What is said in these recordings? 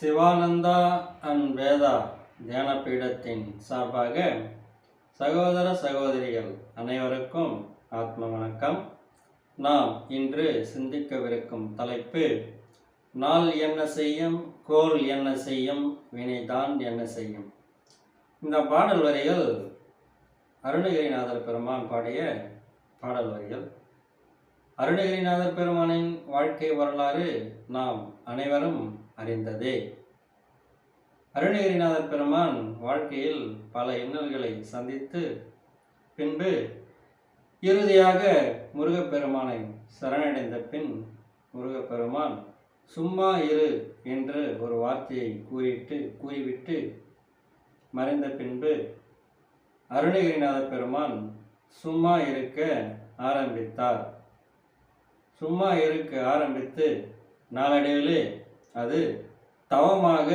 Sivananda and Veda தியான பீடத்தின் சார்பாக சகோதர சகோதரிகள் அனைவருக்கும் ஆத்ம வணக்கம். நாம் இன்று சிந்திக்கவிருக்கும் தலைப்பு நாள் என்ன செய்யும் கோல் என்ன செய்யும் வினைதான் என்ன செய்யும். இந்த பாடல் வரிகள் அருணகிரிநாதர் பெருமான் பாடிய பாடல் வரிகள் அருணகிரிநாதர் பெருமானின் வாழ்க்கை வரலாறு நாம் அனைவரும் அறிந்ததே. அருணகிரிநாதர் பெருமான் வாழ்க்கையில் பல இன்னல்களை சந்தித்து பின்பு இறுதியாக முருகப்பெருமானை சரணடைந்த பின் முருகப்பெருமான் சும்மா இரு என்று ஒரு வார்த்தையை கூறிட்டு கூறிவிட்டு மறைந்த பின்பு அருணகிரிநாதர் பெருமான் சும்மா இருக்க ஆரம்பித்தார். சும்மா இருக்க ஆரம்பித்து நாளடைவிலே அது தவமாக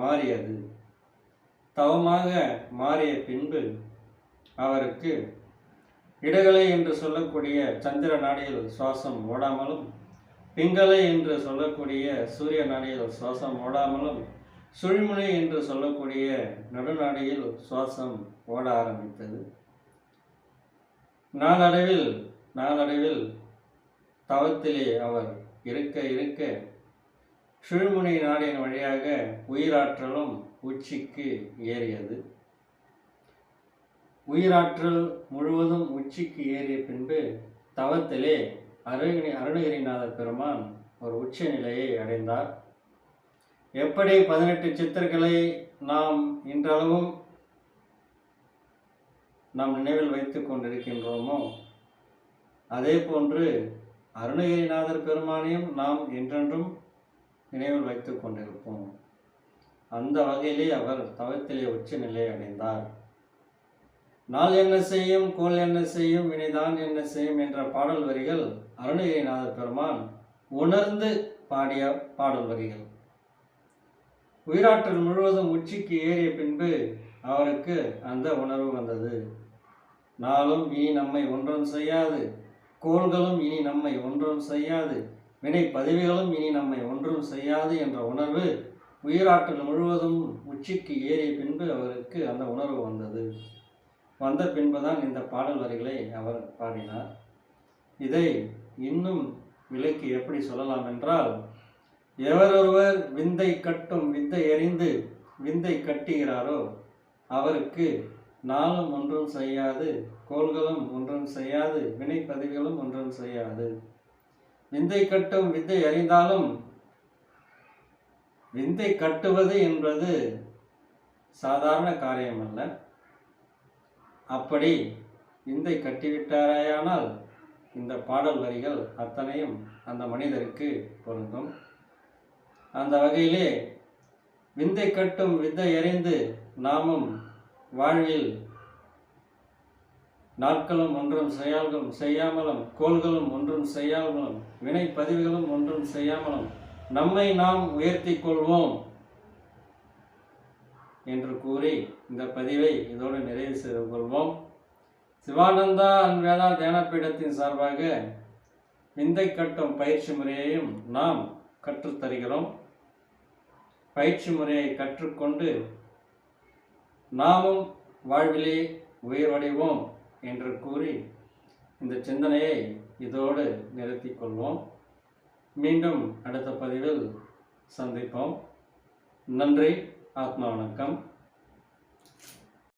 மாறியது. தவமாக மாறிய பின்பு அவருக்கு இடகலை என்று சொல்லக்கூடிய சந்திர நாடியில் சுவாசம் ஓடாமலும் பிங்கலை என்று சொல்லக்கூடிய சூரிய நாடியில் சுவாசம் ஓடாமலும் சுழிமுனை என்று சொல்லக்கூடிய நடுநாடியில் சுவாசம் ஓட ஆரம்பித்தது. நாளடைவில் நாளடைவில் தவத்திலே அவர் இருக்க இருக்க சுழிமுனை நாடின் வழியாக உயிராற்றலும் உச்சிக்கு ஏறியது. உயிராற்றல் முழுவதும் உச்சிக்கு ஏறிய பின்பு தவத்திலே அருணி அருணகிரிநாதர் பெருமான் ஒரு உச்ச நிலையை அடைந்தார். எப்படி பதினெட்டு சித்தர்களை நாம் இன்றளவும் நாம் நினைவில் வைத்து கொண்டிருக்கின்றோமோ அதே போன்று அருணகிரிநாதர் பெருமானையும் நாம் என்றென்றும் நினைவில் வைத்து கொண்டிருப்போம். அந்த வகையிலே அவர் தவத்திலே உச்ச நிலை அடைந்தார். நாள் என்ன செய்யும் கோல் என்ன செய்யும் வினைதான் என்ன செய்யும் என்ற பாடல் வரிகள் அருணகிரிநாத பெருமான் உணர்ந்து பாடிய பாடல் வரிகள். உயிராற்றல் முழுவதும் உச்சிக்கு ஏறிய பின்பு அவருக்கு அந்த உணர்வு வந்தது. நாளும் இனி நம்மை ஒன்றும் செய்யாது கோள்களும் இனி நம்மை ஒன்றும் செய்யாது வினை பதவிகளும் இனி நம்மை ஒன்றும் செய்யாது என்ற உணர்வு உயிராற்றல் முழுவதும் உச்சிக்கு ஏறிய பின்பு அவருக்கு அந்த உணர்வு வந்தது. வந்த பின்புதான் இந்த பாடல் வரிகளை அவர் பாடினார். இதை இன்னும் விலைக்கு எப்படி சொல்லலாம் என்றால் எவரொருவர் விந்தை கட்டும் வித்தை எறிந்து விந்தை கட்டுகிறாரோ அவருக்கு நாளும் ஒன்றும் செய்யாது கோள்களும் ஒன்றும் செய்யாது வினைப்பதிவுகளும் ஒன்றும் செய்யாது. விந்தை கட்டும் வித்தை அறிந்தாலும் விந்தை கட்டுவது என்பது சாதாரண காரியம் அல்ல அப்படி விந்தை கட்டிவிட்டாரேயானால் இந்த பாடல் வரிகள் அத்தனையும் அந்த மனிதருக்கு பொருந்தும். அந்த வகையிலே விந்தை கட்டும் வித்தை எறிந்து நாமும் வாழ்வில் நாட்களும் ஒன்றும் செயல்களும் செய்யாமலும் கோள்களும் ஒன்றும் செய்யாமலும் வினை பதிவுகளும் ஒன்றும் செய்யாமலும் நம்மை நாம் உயர்த்தி கொள்வோம் என்று கூறி இந்த பதிவை இதோடு நிறைவு செய்து கொள்வோம். சிவானந்தா அன்வேதா தியானப்பீடத்தின் சார்பாக விந்தை கட்டும் பயிற்சி முறையையும் நாம் கற்றுத்தருகிறோம் பயிற்சி முறையை கற்றுக்கொண்டு நாமும் வாழ்விலே உயர்வடைவோம். என்று கூறி இந்த சிந்தனையை இதோடு நிறுத்தி கொள்வோம் மீண்டும் அடுத்த பதிவில் சந்திப்போம். நன்றி ஆத்மா வணக்கம்.